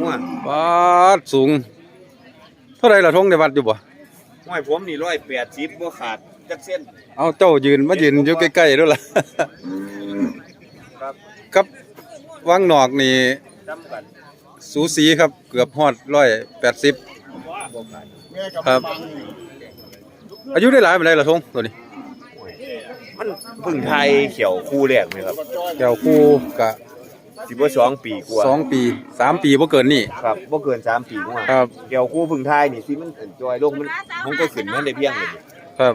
ง่วงปาดสูง เท่าไรล่ะทงได้วัดอยู่บ่ห้อยผมนี่ร้อยแปดสิบบ่ขาดจักเส้น เอาเจ้ายืนมายืนอยู่ใกล้ๆด้วยล่ะ ครับกับวังนอกนี่จำกันสูสีครับเกือบฮอดร้อยแปดสิบบ่ขาดครับ อายุได้หลายปานใดล่ะทงตัวนี้มันเพึ่งไทยเขียวคู่แรกไหมครับแก้วคู่กะ สิบ่สองปีกว่าสองปีสามปีบ่เกินนี่ ครับบ่เกินสามปีกว่าครับเขียวคู่พึ่งไทยนี่สิมันจอยลงมันมันก็ขึ้นมันได้เพียงเลยครับ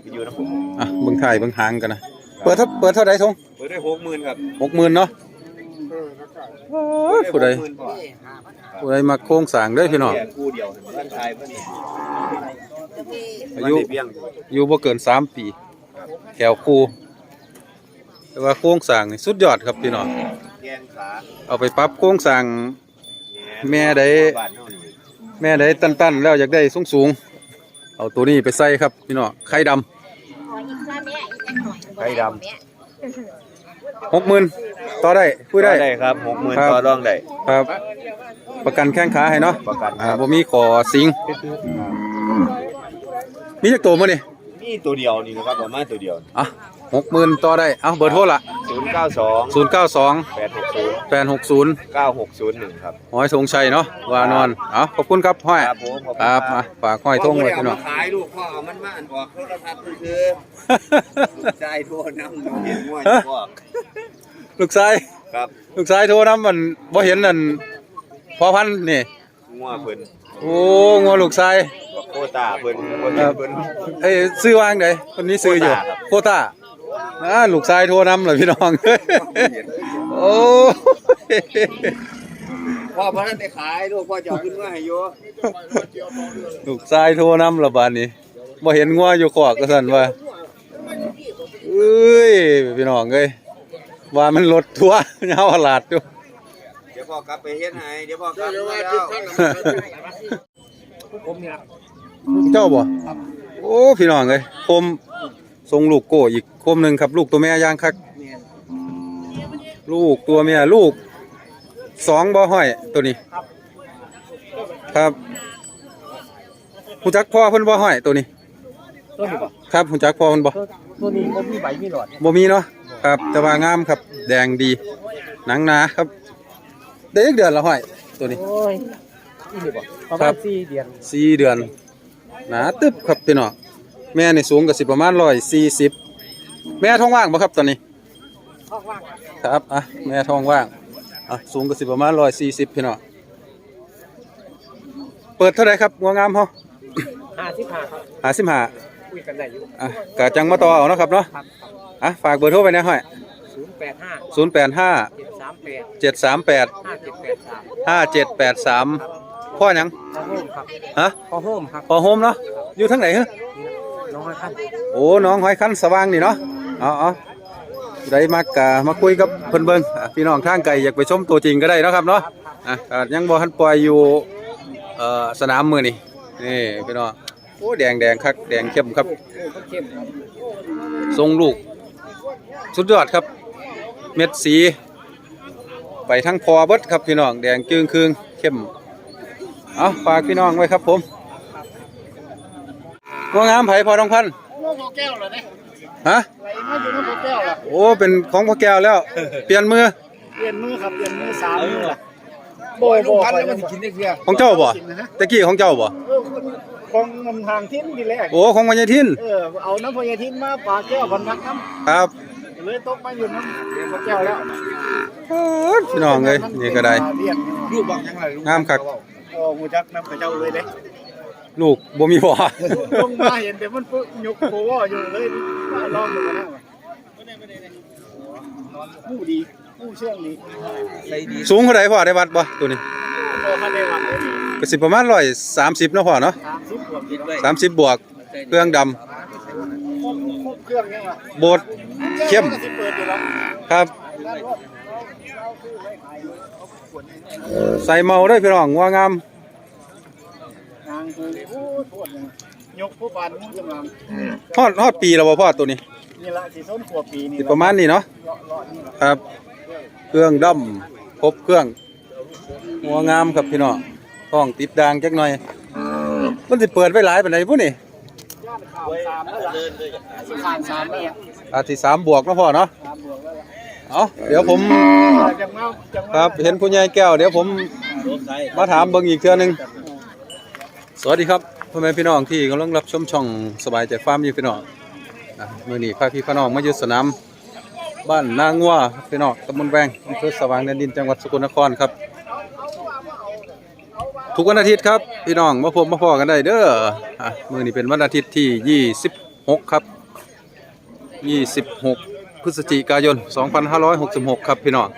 ไปอยู่นะผมอะเบิ่งถ่ายเบิ่งหางกันนะเปิดเท่าเปิดเท่าใดทงเปิดได้หกหมื่นครับหกหมื่นเนาะโอ้ยผู้ใดหกหมื่นพอผู้ใดมาโค้งสร้างเด้อพี่น้องแค่คู่เดียวบ้านไทยเพิ่นอายุมันได้เพียงอยู่อยู่บ่เกินสามปีแก้วคู่ แต่ว่าโครงสร้างนี่สุดยอดครับพี่น้องแกงขาเอาไปปรับโครงสร้าง แม่ใดบ้านเฮานี่แม่ใดตันๆ แล้วอยากได้สูงๆ เอาตัวนี้ไปใส่ครับพี่น้องไข่ดำไข่ดำหกหมื่นต่อได้พูดได้ ได้ครับหกหมื่นครับ ต่อรองได้ ครับ ประกันแข้งขาให้เนาะประกัน อ่าบ่มีขอสิง มีจักตัวมื้อนี่นี่ตัวเดียวนี่นะครับประมาณตัวเดียว อะ หกหมื่นต่อได้เอาเบอร์โทรละศูนย์เก้าสองศูนย์เก้าสองแปดหกศูนย์แปดหกศูนย์เก้าหกศูนย์หนึ่งครับหอยสงชัยเนาะวานอนเอาขอบคุณครับห้อยครับผมขอบคณรับมาฝากห้อยทงไว้พี่น้องพ่บ่ได้เามาขายลูกพ่อเอามันมาอันออกโทรทัศน์คือใจโทษน้ำหนูเห็นมวยพ่อลูกชายครับลูกชายโทรนำมันบ่เห็นนั่นพอพันธุ์นี่งัวเพิ่นโอ้งัวลูกชายกับโคตาเพิ่นบ่เห็นเพิ่นเอ้ยซื้อวางไดคนนี้ซื้ออยู่โคต้า อ่าลูกชายโทรนำเหรอพี่น้อง โอ้ยพ่อพระท่านได้ขายลูกพ่อจะเอาขึ้นมาให้อยู่ลูกชายโทรนำละบาดนี้บ่เห็นงัวอยู่ขอกก็สั่นว่าเอ้ยพี่น้องเอ้ยว่ามันรถทัวร์ยาวหลาดอยู่เดี๋ยวพ่อกลับไปเฮ็ดให้เดี๋ยวพ่อกลับมาแล้วเจ้าบ่โอ้พี่น้องเอ้ยคม ทรงลูกโก้อีกคมหนึงครับ ลูกตัวแม่ย่างคักลูกตัวเมียลูกสองบ่ห้อยตัวนี้ ครับหูจักพ่อเพิ่นบ่ห้อยตัวนี้ตัวนี้ป่ะครับหูจักพ่อเพิ่นบ่ตัวนี้ก็มีใบมีหลอดบ่มีเนาะครับแต่ว่างามครับ แดงดีหนังหนาครับได้อีกเดือนละห้อยตัวนี้โอ้ยนี่นี่ป่ะประครัมาณบสี่เดือนสี่เดือนหนาตึบครับพี่น้อง แม่นี่สูงก็สิประมาณ140แม่ท้องว่างบ่ครับตอนนี้ห้องว่างครับอะแม่ท้องว่างอะสูงก็สิประมาณร้อยสี่สิบพี่น้องเปิดเท่าไหรครับงัวงามเฮาห้าสิบห้าครับหาสิบห้าคุยกันได้อยู่อะกะจังมาต่อเอาเนาะครับเนาะครับอะฝากเบอร์โทรไปนะห้อยศูนย์แปดห้าศูนย์แปดห้าเจ็ดสามแปดเจ็ดสามแปดห้าเจ็ดแปดสามห้าเจ็ดแปดสามพ่อหยังพอโฮมครับฮะพอโฮมครับพ่อโฮมเนาะอยู่ทั้งไหนฮะ น้องให้ขั้นโอ้น้องหอยคันสว่างนี่เนาะเอาเอได้มากะมาคุยกับเพิ่นเบิงพี่น้องทางไกลอยากไปชมตัวจริงก็ได้นะครับเนาะอะยังบ่ทันปล่อยอยู่เอ่อสนามมือนี่นี่พี่น้องโอ้แดงแดงคักแดงเข้มครับก็เข้มครับทรงลูก สุดยอดครับ เม็ดสี ไปทั้งพอเบิดครับพี่น้องแดงจึงคืงเข้มเอาฝากพี่น้องไว้ครับผม ว่างามไผพอทองพันธุ์ลูกพอแก้วเหรอเนี่ยฮะไรมาอยู่ลูกพอแก้วเหรอโอ้เป็นของพ่อแก้วแล้ว เปลี่ยนมือเปลี่ยนมือครับเปลี่ยนมือสามมือละโบยโบยมันกินได้เพียของเจ้าบ่ตะกี้ของเจ้าบ่ของนำทางทิ้นทีแรกโอ้ของวันยายทินเออเอาน้ำพญาทิ้นมาปลาแก้วพันนักน้ครับำเลยตกมาอยู่น้ำพอแก้วแล้วโอ้ยพี่น้องเอ้ยนี่ก็ได้เรียนลูกบอกยังไงลูกงามคักโอ้หูจักน้ำกระเจ้าเลยเด้ ลูกบ่มีพ่อลงมาเห็นแต่มันปึ๊กยกโคว่าอยู่เลยลองดูกันนะผู้ดีผู้เชื่องดีใส่ดีสูงเท่าไหร่พ่อได้วัดบ่ตัวนี้โตคันได้วัดเลยก็สิประมาณ130เนาะพ่อเนาะสามสิบกว่ากินไว้30บวกเครื่องดำครบครบเครื่องยังไงโบดเข้มก็สิเปิดอยู่แล้วครับใส่เมาได้อพี่น้องว่างาม นางคือผู้ทวดยกผู้ปานมุ่งกำลังฮอดฮอดปีแล้วบ่พ่อตัวนี้นี่ละสีส้มขวบปีนี่สิประมาณนี้เนาะเลาะเลาะนี่ล่ะครับ เครื่องดำครบเครื่องหัวงามครับพี่น้องท้องติดด่างจักหน่อยมันสิเปิดไว้หลายปานใดพุ่นนี่ผ่านสามแล้วอาทิสามบวกเนาะพ่อเนาะสามบวกแล้วเอาเดี๋ยวผมจังเมาจังครับเห็นผู้ใหญ่แก้วเดี๋ยวผมมาถามเบิ่งอีกเทื่อหนึง สวัสดีครับพ่อแม่พี่น้องที่กำลังรับชมช่องสบายใจฟาร์มอยู่พี่น้องอะมื้อนี้พาพี่พี่น้องมาอยู่สนามบ้านนางัวพี่น้องตำบลแวงอำเภอสว่างแดนดินจังหวัดสกลนครครับ ทุกวันอาทิตย์ครับพี่น้องมาพบมาพอกันได้เด้ออะมื้อนี้เป็นวันอาทิตย์ที่ 26 ครับ 26 พฤศจิกายน 2566 ครับพี่น้อง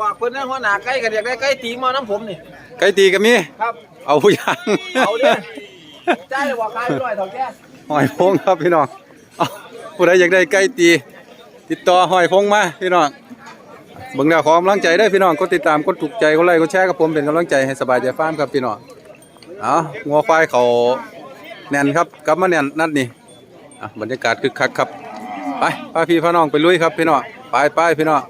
ว่าเพิ่นนั่นหัวหน้าใกล้กันอยากได้ใกล้ตีมาน้ำผมนี่ไก่ตีกันมีครับ เอาผู้ยังเอาเด้อใจเลยว่าใครด้วยเท่าแก่หอยพงครับพี่น้องเอาผู้ใดอยากได้ไก่ตี ติดต่อหอยพงมาพี่น้องเบิ่งแนวขอกำลังใจได้อพี่น้องกดติดตามกดถูกใจกดไลค์กดแชร์กับผมเป็นกำลังใจให้สบายใจฟาร์มครับพี่น้องเอางัวควายเขาแน่นครับกลับมาแน่นนัดนี่อะบรรยากาศคึกคักครับไปพาพี่พาน้องไปลุยครับพี่น้องไปไปพี่น้อง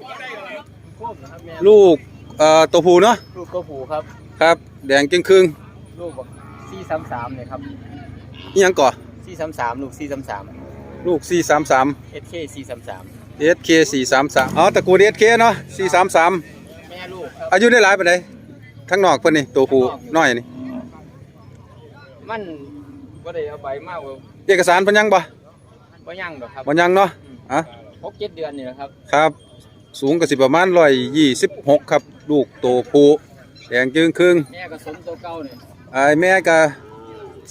ลูกเอ่อตัวผู้เนาะลูกตัวผูครับครับ แดงจึงครึ่ง ลูกบอกสี่สามสามเลยครับอิหยังก่อสี่สามสามลูกสี่สามสามลูก 433 เอสเคสี่สามสาม SK 433อ๋อตระกูล SK เนาะ433 แม่ลูกครับ อายุได้หลายปานใดทั้งนอกเพิ่นนี่ตัวผู้น้อยนี่มันก็ได้เอาใบมากว่าเอกสารเพิ่นยังบ่บ่ยั่งดอกครับบ่ยังเนาะอะหกเจ็ดเดือนนี่แหละครับ ครับ สูงก็สิประมาณ126 ครับ ลูกตัวผู้แดงจึงครึ่งแม่ก็สมตัวเก่าเนี่ย ไอ้ายแม่ก็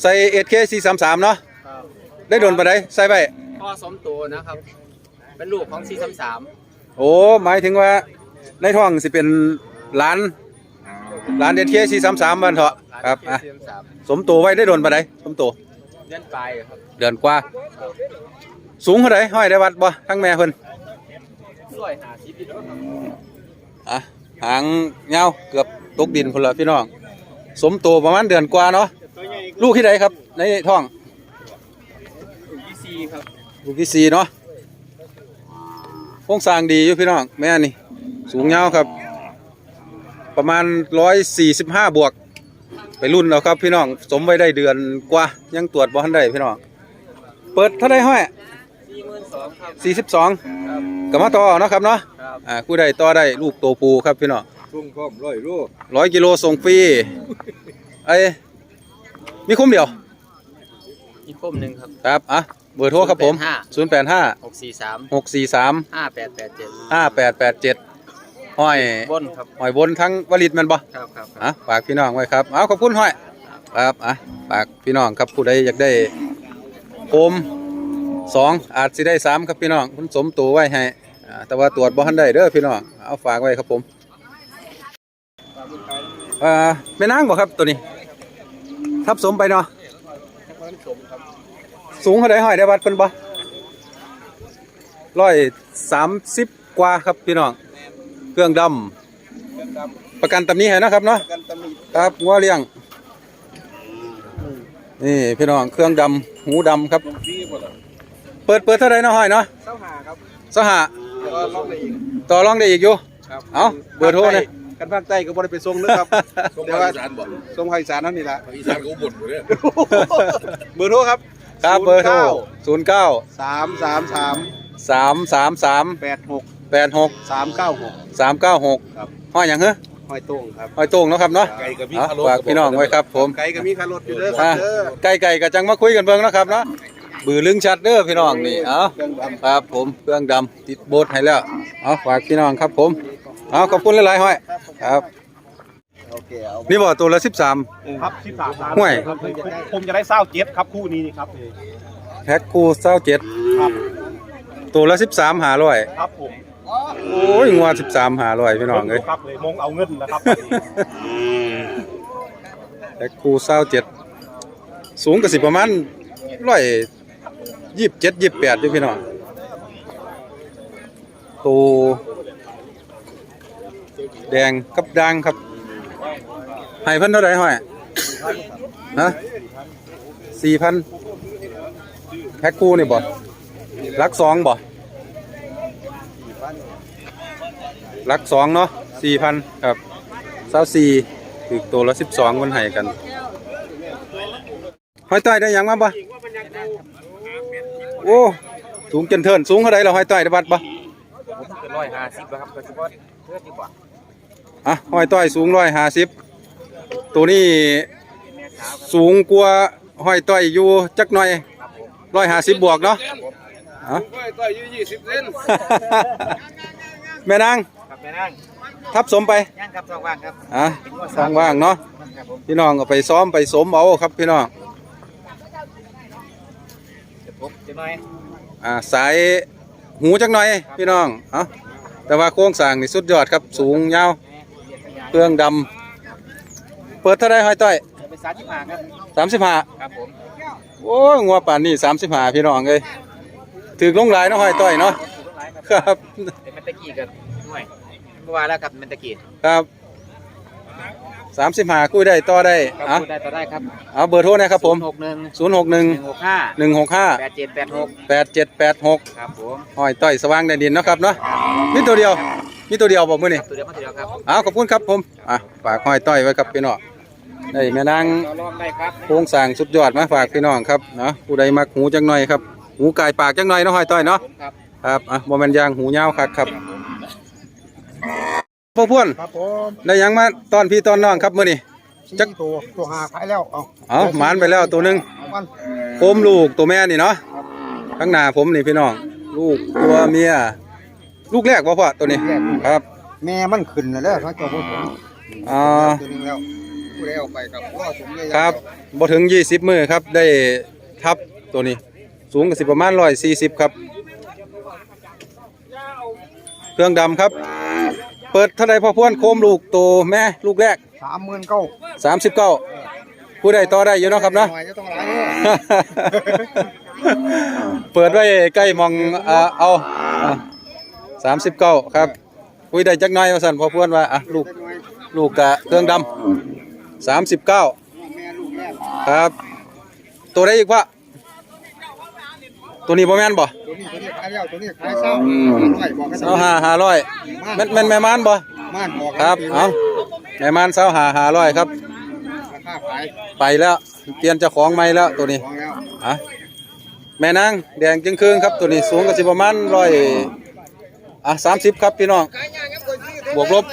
ใส่ SK 433เนาะครับได้โดนปานใดใส่ไว้พ่อสมตัวนะครับ เป็นลูกของสี่สามสามโอ้หมายถึงว่าในท้องสิเป็นหลานหลาน SK 433บ้านเถาะครับอะสี่สามสามสมตัวไว้ได้โดนปานใดสมตัวเดือนปลายครับเดือนกว่า สูงเท่าไหร่ห้อยได้วัดบ่ทั้งแม่เพิ่นร้อยห้าสิบลิตรครับอะหางเงาวเกือบตกดินพุ่นละพี่น้อง สมโตประมาณเดือนกว่าเนาะลูกที่ใดครับ ในท้องลูกยี่สี่ครับลูกที่สี่เนาะโครงสร้างดีอยู่พี่น้องแม่นี่ สูงเงาวครับ ประมาณร้อยสี่สิบห้าบวก ไปรุ่นแล้วครับพี่น้องสมไว้ได้เดือนกว่า ยังตรวจบ่ทันได้พี่น้องเปิดเท่าไรห้อยสี่หมื่นสองครับสี่สิบสองครับกับมาต่อเนาะครับเนาะครับอ่าผู้ใดต่อได้ลูกโตปูครับพี่น้อง ทุ่งพร้อมร้อยลูกร้อยกิโลส่งฟรีไอ้มีคุ้มเดียว อีกคมหนึ่งครับ ครับ อะ เบอร์โทรครับผม 0 8 5หกสี่สาม6 4 3ห้าแปดแปดเจ็ด5 8 8 7ห้อยบนครับห้อยบนทั้งวลิตแมันบ่ครับครับอะฝากพี่น้องไว้ครับเอาขอบคุณห้อย ครับ อะฝากพี่น้องครับผู้ใดอยากได้โคมสองอาจสิได้สามครับพี่น้องคุณสมตัวไว้ให้อ่าแต่ว่าตรวจบ่ทันได้เด้อพี่น้อง เอาฝากไว้ครับผม อ่าแม่นางบ่ครับตัวนี้ ทับสมไปเนาะสูงเท่าไดห้อยได้วัดเพิ่นบ่ร้อยสามสิบกว่าครับพี่น้องเครื่องดำประกันตำนี้ให้นะครับเนาะกันตำหนิครับงัวเลี้ยงนี่พี่น้องเครื่องดำหูดำครับฟรีหมดอะเปิดเปิดเท่าไรเนาะห้อยเนาะเศร้าหาครับสหะก็ลองได้อีกต่อรองได้อีกอยู่ครับเอาเบอร์โทรเนี่ย กันภาคใต้ก็บ่ได้ไปส่งนะครับส่งแต่ภาว่าคอีสานบ่ ส่งภาคอีสานนั่นนี่ละภาคอีสานก็อุบลบ่เด้อเบอร์โทรครับครับเบอร์โทรศูนย์เก้าสามสามสามสามสามสามแปดหกแปดหกสามเก้าหกสามเก้าหกครับห้อยหยังเหรอห้อยโต้งครับห้อยโต้งเนาะครับเนาะไก่กับพี่เอาคารฝากพี่น้องไว้ครับผมไก่ก็มีคารถอยู่เด้อคอะรับเด้อไก่ไก่ก็จังมาคุยกันเบิ่งเนาะครับเนาะบือลึงชัดเด้อพี่น้องนี่เอาเครื่องดำครับผมเครื่องดำติดโบสให้แล้วเอาฝากพี่น้องครับผมเอาขอบคุณหลายๆห้อย ครับ โอเคเอานี่บ่ตัวละสิบสาม ครับที่สามล้านห่วย ครับผมจะได้เศร้าเจ็ดครับคู่นี้นี่ครับแพ็คคู่เศร้าเจ็ดครับตัวละสิบสามหาร้อยครับผมโอ้ยงัวสิบสามหาร้อยพี่น้องเลยครับเลยมงเอาเงินนะครับแพ็คคู่เศร้าเจ็ดสูงก็สิประมาณร้อยยี่สิบเจ็ดยี่สิบแปดอยู่พี่น้องตัว แดงกับด่างครับให้เพิ่นเท่าไหร่ห้อยฮะสี่พันแพ็คคู่นี่บ่รักสองบ่รักสองเนาะสี่พันครับสาวสี่คือตัวละสิบสองมันให้กันหอยต้อยได้ยังมาบ่โอ้สูงจนเทินสูงเท่าไรเราหอยต้อยได้บัดบ่ร้อยห้าสิบครับก็เฉพาะเพื่อดีกว่า อะหอยต้อยสูงร้อยห้าสิบตัวนี้สูงกว่าหอยต้อยอยู่จักหน่อยร้อยห้าสิบบวกเนาะอะก็อยู่ยี่สิบเซนแม่นางครับแม่นั่งทับสมไปย่างครับสองว่างครับอะทางว่างเนาะครับผมพี่น้องก็ไปซ้อมไปสมเอาครับพี่น้องเดี๋ยวผมจะหน่อยอ่าสายหูจักหน่อยพี่น้องเอ้าแต่ว่าโครงสร้างนี่สุดยอดครับสูงยาว เครื่องดำเปิดเท่าไรหอยต้อยจะไปสามสิบห้าครับสามสิบห้าครับผมโอ้ยงัวป่านนี่สามสิบห้าพี่น้องเลยถือลงหลายเนาะหอยต้อยเนาะถูกต้องไหมครับครับเป็นเมนตะกี้กันหน่วยเมื่อวานแล้วครับเมนตะกี้ครับสามสิบห้าคุยได้ต่อได้ครับอะพูดได้ต่อได้ครับเอาเบอร์โทรนะครับผมหกหนึ่งศูนย์หกหนึ่งหนึ่งหกห้าหนึ่งหกห้าแปดเจ็ดแปดหกแปดเจ็ดแปดหกครับผมหอยต้อยสว่างแดนดินเนาะครับเนาะมีตัวเดียว มีตัวเดียวบอกมือนี่ครับตัวเดียวมาตัวเดียวครับเอาขอบคุณครับผมอะฝากหอยต้อยไว้ครับพี่น้องได้แม่นางต่อรองได้ครับโครงสร้างสุดยอดมาฝากพี่น้องครับเนาะผู้ใดมักหูจังหน่อยครับหูกายปากจังหน่อยเนาะหอยต้อยเนาะผมครับครับอะบ่แม่นยางหูยาวคักครับพ่อพ่วนครับผมได้หยังมาตอนพี่ตอนน้องครับมื้อนี้จักตัวตัวหาขายแล้วเอาเอาหมานไปแล้วตัวหนึงเอามันโคมลูกตัวแม่นี่เนาะข้างหน้าผมนี่พี่น้อง ลูกตัวเมีย ลูกแรกบ่พ่อตัวนี้ครับ แม่มันขึ้นแล้วเด้อเขาเจ้าบ่ผมอ่า ตัวหนึงแล้วผู้ใดเอาไปกับพ่อสมเลยครับบ่ถึง 20 มื้อครับ ได้ทับตัวนี้ สูงก็สิประมาณ 140 ครับ เครื่องดำครับ เปิดเท่าใดพ่อพวนโคมลูกตัวแม่ลูกแรก สามหมื่นเก้า39 ผู้ใดต่อได้อยู่เนาะครับเนาะหน่อยจะต้องหลายเด้อเปิดไว้ใกล้หมองอ่าเอา สามสิบเก้าครับคุยได้จักหน้อยว่าสั่นพอพวนว่าอะลูกลูกกะเครื่องดำสามสิบเก้าแม่ลูกแรกครับ ตัวได้อีกวะตัวนี้บ่แม่นบ่ตัวนี้ตัวนี้ขายแล้วตัวนี้ขายเศร้าอืมร้อยบอกกันเสาหาหาร้อยแม่นแม่นแม่มานบ่ม่านบอกกันครับเอาแม่มานเสาหาหาร้อยครับราคาขายไปแล้วเปลี่ยนเจ้าของใหม่แล้วตัวนี้ของแล้วอะแม่นางแดงจึงครึ่งครับตัวนี้สูงก็สิประมาณร้อย อะสามสิบครับพี่น้อง บวกลบ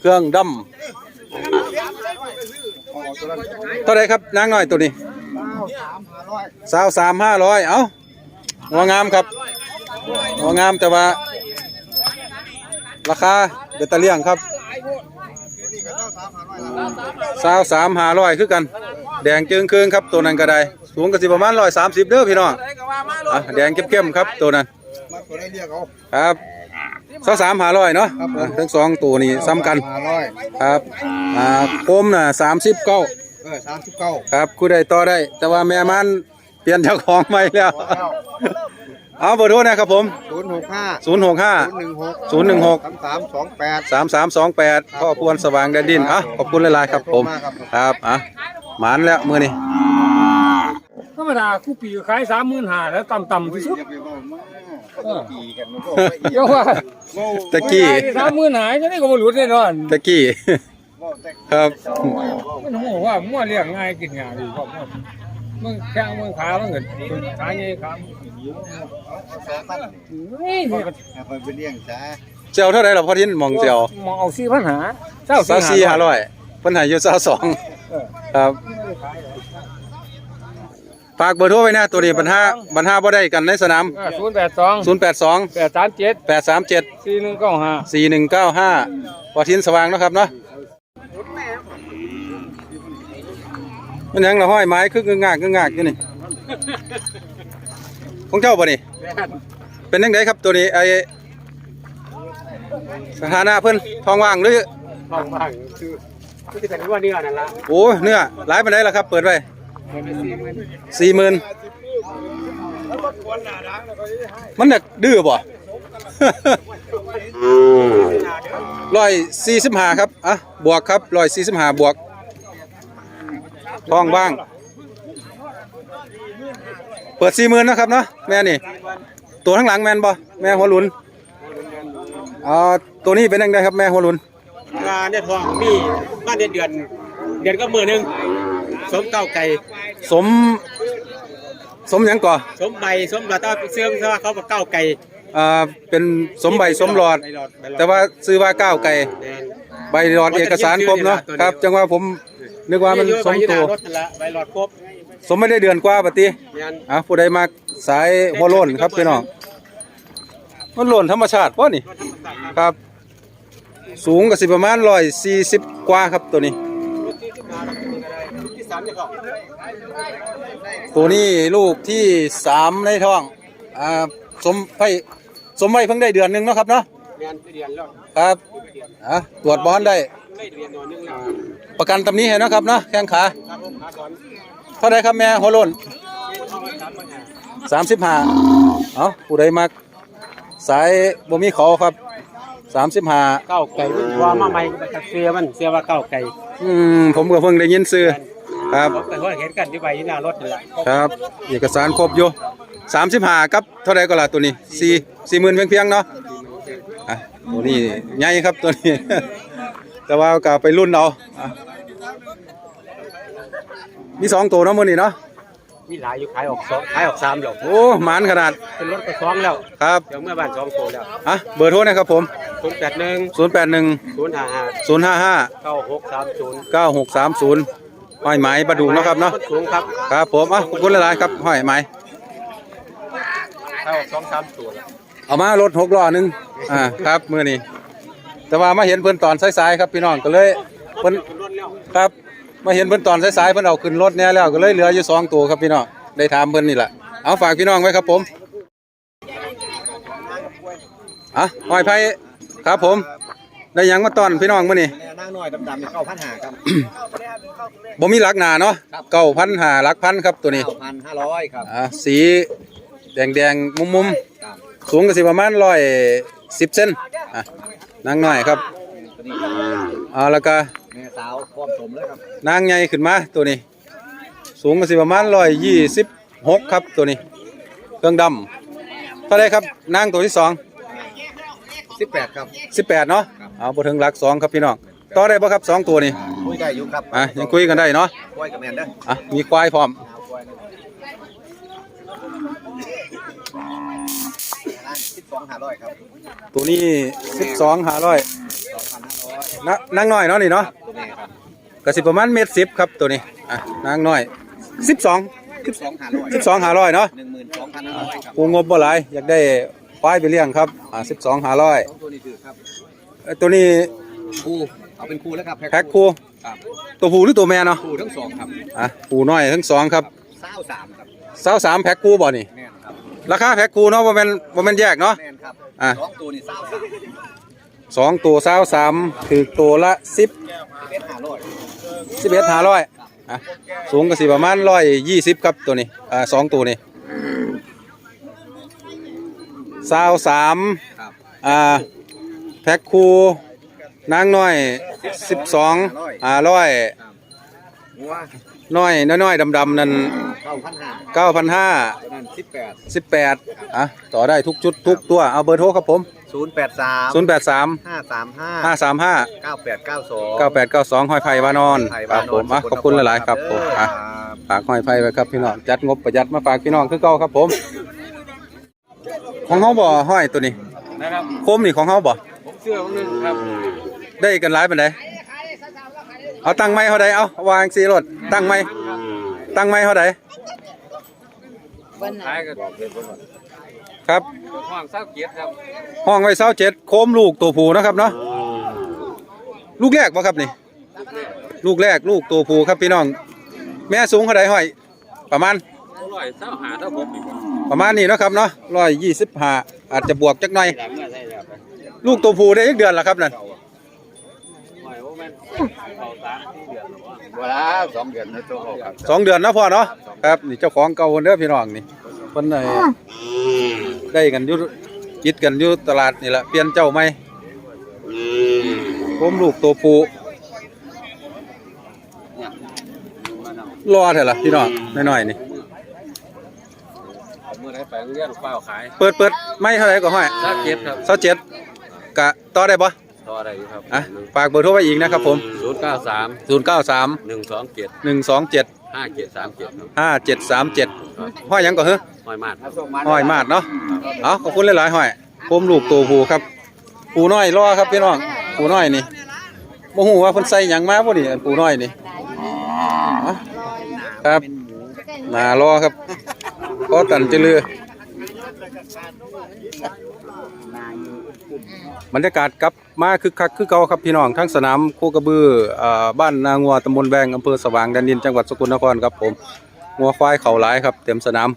เครื่องดเอาตัวนั้นำเท่าไรครับนางน้อยตัวนี้สามห้าร้อยสาวสามห้าร้อยเอ้าหัวงามครับหัวงามแต่ว่า ราคาเบตเตอเลี่ยงครับสามห้าร้อยละสาวสามห้าร้อยคือกัน แดงจึงครึ่งครับตัวนั้นก็ได้ สูงก็สิประมาณร้อยสามสิบเด้อพี่น้องอแดงเข้มๆครับตัวนั้น ตัวได้เรียกเอาครับสาวสามห้าร้อยเนาะครับผมอะทั้งสองตัวนี้ซ้ำกันห้าร้อยครับอ่าโคมน่ะสามสิบเก้าเออสามสิบเก้าครับคู่ใดต่อได้ แต่ว่าแม่มันเปลี่ยนเจ้าของใหม่แล้ว เอาเบอร์โทรนะครับผมศูนย์หกห้า0 6 5ศูนย์หนึ่งหก0 1 6สามสามสองแปด3 3 2 8พ่อพวนสว่างแดนดินอะขอบคุณหลายๆครับผมครับอะหมานแล้วมือนี่ธรรมดาคู่ปีก็ขายสามหมื่นห้าแล้วต่ำๆที่สุด ปีกันมันก็เดี๋ยวว่าตะกี้สามหมื่นห้าจะได้ก็บรรลุแน่นอนตะกี้ ครับ มันโหว่ามั่วเลี้ยงง่ายกินง่ายดีครับมึงแค่มึงขามึงเงินขายไงครับนี่มันก็ไปไปเลี้ยงซะเจ้าเท่าไหร่ล่ะพ่อทินมองเจ้ามองเอาสี่พันหาเจ้าสาวสี่ห้าร้อยเพิ่นให้อยู่สาวสองครับ ฝากเบอร์โทรไว้นะตัวนี้ปัญหาปัญหาบ่ได้กันในสนามศูนย์แปดสอง082แปดสามเจ็ด837สี่หนึ่งเก้าห้าสี่หนึ่งเก้าห้าพอทินสว่างเนาะครับเนาะมันยังเราห้อยไม้คืองากคืองากอยู่นี่ของเจ้าป่ะนี่เป็นยังไงครับตัวนี้ไอสถานะเพิ่นทองว่างหรือบางบางคือคือแต่ว่าเนื้อนั่นละโอ้เนื้อหลายปานใดล่ะครับ เปิดไว้เป็น สี่หมื่นสี่หมื่นมันน่ะดื้อบ่ร้อยสี่สิบห้าครับ อะ บวกครับร้อยสี่สิบห้าบวกท้องว่าง เปิดสี่หมื่นนะครับเนาะแม่นี่ ตัวข้างหลังแมนบ่แม่หัวหลุนอ่าตัวนี้เป็นยังไงครับแม่หัวหลุนงานเนี่ยทองมีบ้านเดือนเดือนเดือนก็มือหนึง สมเก้าไก่สม สมหยังก่อสมใบสมหลอดแต่ว่าเสื่อมซะว่าเขาบอกเก้าไก่อ่าเป็นสมใบสมหลอดใบหลอดใบหลอดแต่ว่าซื้อว่าก้าวไก่แม่นใบหลอดเอกสารครบเนาะครับ จังว่าผมนึกว่ามันสมอยู่ตัหน้าวรถนั่นละใบหลอดครบสมไม่ได้เดือนกว่าปะติแม่นอะผู้ใดมาสายหัวโล้นครับพี่น้องมันโล้นธรรมชาติป่ะนี่ครับ สูงก็สิประมาณร้อยสี่สิบกว่าครับตัวนี้ที่สามจะเข้า ตัวนี้ลูกที่สามในท้องอ่าสมไพสมไว้เพิ่งได้เดือนหนึงเนาะครับเนาะแม่นเดือนแล้วครับอะตรวจบอลได้ไม่เดือนนอนนึงแล้วประกันตำนี้ให้เนาะครับเนาะแข้งขาครับผมขาสอนเท่าไรครับแม่หัวโล้นเข้ามาสามปัญหาสามสิบห้าเอาผู้ใดมักสายบ่มีเขาครับสามสิบห้าเก้าไก่มันว่ามาใหม่ก็เสียมันเสียว่าเก้าไก่ อืม ผมก็เพิ่งได้ยินซื้อ ครับ เขาไปเห็นกันที่ใบหน้ารถนั่นแหละครับ เอกสารครบอยู่สามสิบห้าครับเท่าไรก็ล่ะตัวนี้สี่สี่หมื่นเพียงเพียงๆเนาะอะตัวนี้ใหญ่ครับตัวนี้ แต่ว่าก็ไปรุ่นเอาอะมีสองตัวเนาะมื้อนี้เนาะมีหลายอยู่ขายออกสองขายออกสามแล้วโอ้หมานขนาดเป็นรถกระสองแล้วครับเดี๋ยวเมื่อบ้านสองโตแล้วอะเบอร์โทรนะครับผมศูนย์แปดหนึ่ง0 8 1ศูนย์ห้าห้า0 5 5เก้าหกสามศูนย์9 6 3 0 ห้อยไหมประดูเนาะครับเนาะสูงครับครับผมอะขอบคุณหลายๆครับห้อยไหมขายออกสองสามศูนย์เอามารถหกล้อหนึงอ่าครับมื้อนี้แต่ว่ามาเห็นเพิ่นตอนสายๆครับพี่น้องก็เลยเพิ่นขึ้นรถแล้วครับมาเห็นเพิ่นตอนสายๆเพิ่นเอาขึ้นรถแน่แล้วก็เลยเหลืออยู่สองตัวครับพี่น้องได้ถามเพิ่นนี่แหละเอาฝากพี่น้องไว้ครับผมอะห้อยไผครับผม ได้หยังมาตอนพี่น้องมื้อนี้นั่งหน่อยดำๆนี่เก้าพันหาครับ บ่มีหลักหนาเนาะเก้าพันหาหลักพันครับตัวนี้เก้าพันห้าร้อยครับอ่าสีแดงแดงๆมุมมุมๆครับสูงก็สิประมาณร้อยสิบเซนอะนางน้อยครับตัวนี้อ่าแล้วก็แม่สาวพร้อมสมเลยครับนางใหญ่ขึ้นมาตัวนี้ สูงก็สิประมาณร้อยยี่สิบหกครับตัวนี้ เครื่องดำเท่าไรครับนางตัวที่สอง สิบแปดครับ สิบแปดเนาะเอาบ่ถึงหลักสองครับพี่น้องต่อได้ป่ะครับสองตัวนี้คุยได้อยู่ครับอะยังคุยกันได้เนาะคุยกับแมนเด้ออะมีควายพร้อมสิบสองห้าร้อยครับตัวนี้สิบสองห้าร้อยสองพันห้าร้อยนะนางน้อยเนาะนี่เนาะตัวนี้ครับก็สิประมาณเมตรสิบครับตัวนี้อะนางน้อยสิบสองสิบสองห้าร้อยสิบสองห้าร้อยเนาะหนึ่งหมื่นสองพันห้าร้อยครับกูงบบ่หลายอยากได้ ควายไปเลี้ยงครับอ่าสิบสองห้าร้อยสองตัวนี้ถือครับตัวนี้คู่เอาเป็นคู่แล้วครับแพ็คคู่ครับตัวผู้หรือตัวแม่เนาะคู่ทั้งสองครับอะผู้น้อยทั้งสองครับเศร้าสามครับสาวสามแพ็คคู่บ่นี่แม่นครับราคาแพ็คคู่เนาะบ่แม่นบ่แม่นแยกเนาะแม่นครับอะ สองตัวนี่เศร้าสามสองตัวสาวสามคือตัวละสิบ เป็นห้าร้อยสิบเอ็ดห้าร้อยอะสูงก็สิประมาณร้อยยี่สิบครับตัวนี้อ่าสองตัวนี้ สาวสามครับอ่าแพ็คคู่นางน้อยสิบสองห้าร้อยงัวน้อยน้อยๆดำๆนั่นเก้าพันห้าเก้าพันห้าตัวนั้นสิบแปดสิบแปดอะต่อได้ทุกชุดทุกตัวเอาเบอร์โทรครับผมศูนย์แปดสามศูนย์แปดสามห้าสามห้าห้าสามห้าเก้าแปดเก้าสองเก้าแปดเก้าสองห้อยไผ่วานอนไทยครับผมอะขอบคุณหลายๆครับผมอะฝากห้อยไผ่ไว้ครับพี่น้องจัดงบประหยัดมาฝากพี่น้องคือเก่าครับผม ของเฮาบ่ห้อยตัวนี้ นะครับโคมนี่ของเฮาบ่ ผมเสื้อของหนึงครับได้กันหลายปานใดเอาตั้งไม้เท่าใดเอาวางสีรถตั้งไม้ตั้งไม้เท่าใดขายกันครับ ห้องเศร้าเกียรติครับห้องไว้เศร้าเจ็ดโคมลูกตัวผู้นะครับเนาะลูกแรกป่ะครับนี่ ลูกแรกลูกตัวผู้ครับพี่น้อง แม่สูงเท่าไดห้อย ประมาณร้อยเศร้าหาเท่าผมอีก ประมาณนี้เนาะครับเนาะร้อยยี่สิบห้าอาจจะบวกจักหน่อย ลูกตัวผู้ได้อีกเดือนละครับนั่นเขาสามที่เดือนหรอวลาสองเดือนนะตัวเขาครับสองเดือนนะพ่อเนาะครับนี่เจ้าของเก่าคนเด้อพี่น้องนี่เพิ่นได้ได้กันอยู่จิตกันอยู่ตลาดนี่แหละเปลี่ยนเจ้าใหม่โคมลูกตัวผู้รอเถอะล่ะพี่น้องน้อยๆนี่ ไรไปโรงเรียนเปล่าขายเปิดเปิดไม่เท่าไหร่ก็ห้อยเศร้าเกียรติครับเศร้าเจ็ดกะต่อได้ปะต่ออะไรครับอะฝากเบอร์โทรไว้อีกนะครับผมศูนย์เก้าสาม093หนึ่งสองเจ็ด127ห้าเจ็ดสามเจ็ดครับ5737ห้อยหยังก็เฮ้อหอยมาดครับห้อยมาดเนาะเอาขอบคุณหลายๆห้อยผมลูกตัวผู้ครับผู้น้อยรอครับพี่น้องผู้น้อยนี่บ่ฮู้ว่าเพิ่นใส่หยังมาบ่นี่อันผู้น้อยนี่เอาครับมารอครับก็ตันจะเลือ บรรยากาศกลับมาคึกคักคือเก่าครับพี่น้องทั้งสนามโคกระบืออ่าบ้านนางัวตำบลแบงอำเภอสว่างแดนดินจังหวัดสกลนครครับผมงัวควายเขาหลายครับ เต็มสนาม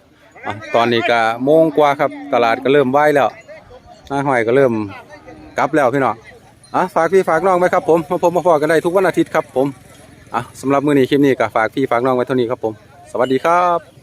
อะตอนนี้ก็โมงกว่าครับตลาดก็เริ่มไหวแล้วหน้าห้อยก็เริ่มกลับแล้วพี่น้องอะฝากพี่ฝากน้องไว้ครับผมมาพบมาพอกันได้ทุกวันอาทิตย์ครับผมอะสำหรับมื้อนี้คลิปนี้ก็ฝากพี่ฝากน้องไว้เท่านี้ครับผม สวัสดีครับ